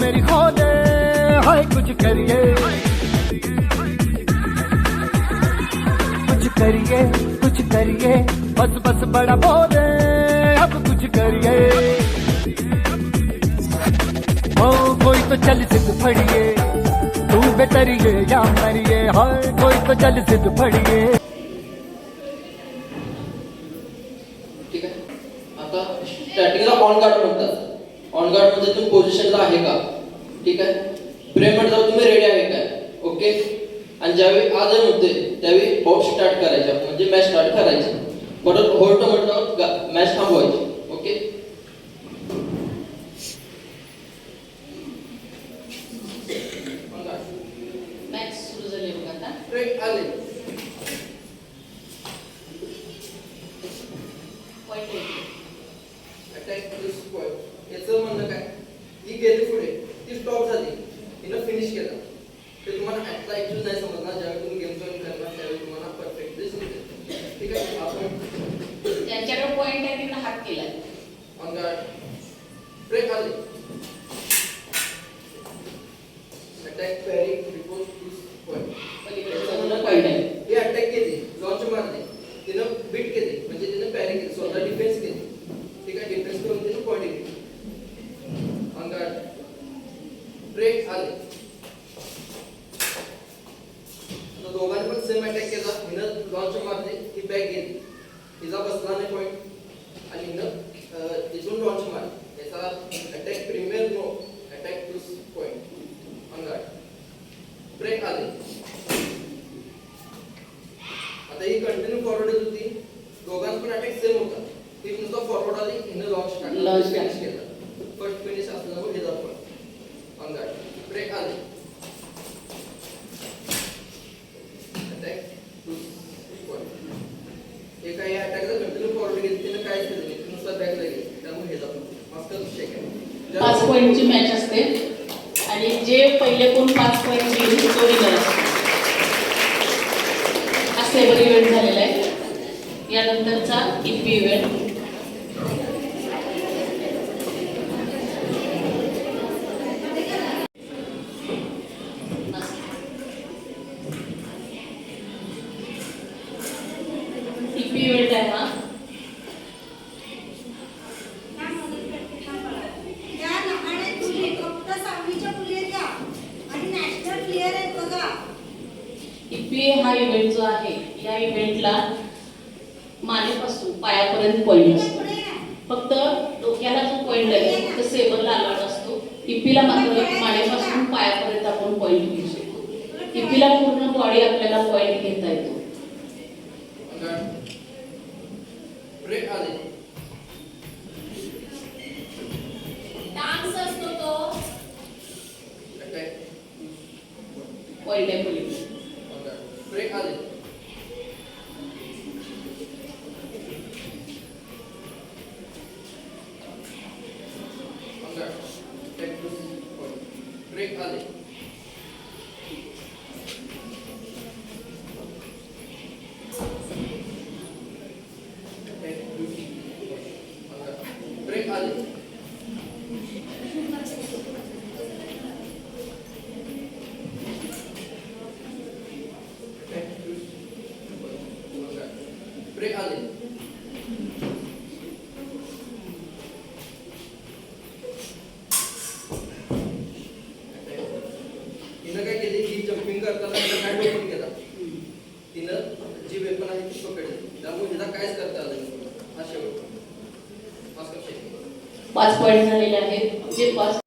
मेरी खो दे हाय कुछ करिए। कुछ करिए कुछ करिए, बस बस बड़ा बोले, अब कुछ करिए। कोई तो चल सिद्ध फड़िए, तू बेतरिए या मरिए, हाय, कोई तो चल सिद्ध फड़िए। ठीक आहे आता स्टार्टिंगला ऑन गार्ड म्हणतात ऑन गार्डमध्ये तुम्ही पोझिशनला आहे का? ठीक आहे? प्रेम म्हणतात तुम्ही रेडी आहे का ओके आणि ज्यावेळी आदर होते त्यावेळी बॉट स्टार्ट करायचा. म्हणजे मॅच स्टार्ट करायची. परत होल्ट म्हटलं मॅच थांबवायची. ओके मॅच सुरू झाली बघा आता. ब्रेक आले. ज्यांच्याकडे पॉईंट आहे त्यांना हात केलाय. ऑन गार्ड ब्रेक आले attack parry before this point पलीकडे पॉईंट आहे. हे अटॅक केली लॉन्च मारली. तिनं बीट केली म्हणजे तिनं पॅरी केली स्वतः डिफेन्स केली. ठीक आहे डिफेन्स करून तिनं पॉईंट केली. ऑन गार्ड ब्रेक आले आता दोघांनी पण सेम अटॅक केला. हिनं लॉन्च मारली ही बॅक गेली. तिचा बसला नाही पॉईंट आणि हिनं तिथून लॉन्च मारली. याचा attack premier no attack to point on guard break आले. आता ही कंटिन्यू फॉरवर्ड येत होती. दोघांत पण अटॅक सेम होता. ती नुसतं फॉरवर्ड आली हिनं लॉन्च Launch फिनिश. केला. फर्स्ट फिनिश असल्यामुळे हे दाखवा ऑन गार्ड ब्रेक आले अटॅक टू पॉईंट एका या अटॅकला कंटिन्यू फॉरवर्ड काय केलं नाही नुसतं बॅग लागेल त्यामुळे हे जातो. मास्टर शेक आहे. पाच पॉईंटची मॅच असते. आणि जे पहिले कोण पाच पॉईंट घेईल तो विनर असतो. असे सेवर इव्हेंट झालेला आहे. यानंतरचा इपी इव्हेंट इपी इव्हेंट आहे हा या लहान आहेत मुली फक्त सहावीच्या मुली आहेत या आणि नॅशनल प्लेअर आहेत बघा इपी हा इव्हेंट जो आहे या इव्हेंटला मानेपासून पायापर्यंत पॉईंट असतो. फक्त डोक्याला जो पॉईंट आहे फक्त सेवरला अलाउड असतो. इपीला मात्र मानेपासून पायापर्यंत आपण पॉईंट घेऊ शकतो. इपीला पूर्ण बॉडी आपल्याला पॉईंट घेता येतो. डान्स असतो तो. अटॅक पॉईंट आहे पलीकडे ऑन गार्ड ब्रेक आले तिनं काय केली? ही जम्पिंग करताना तिनं काय ओपन केला? तिनं जी वेपन आहे ती पकडली. त्यामुळे तिला कायच करता आलं नाही. हा शेवट. पाच पॉईंट झालेले आहेत. जे पाच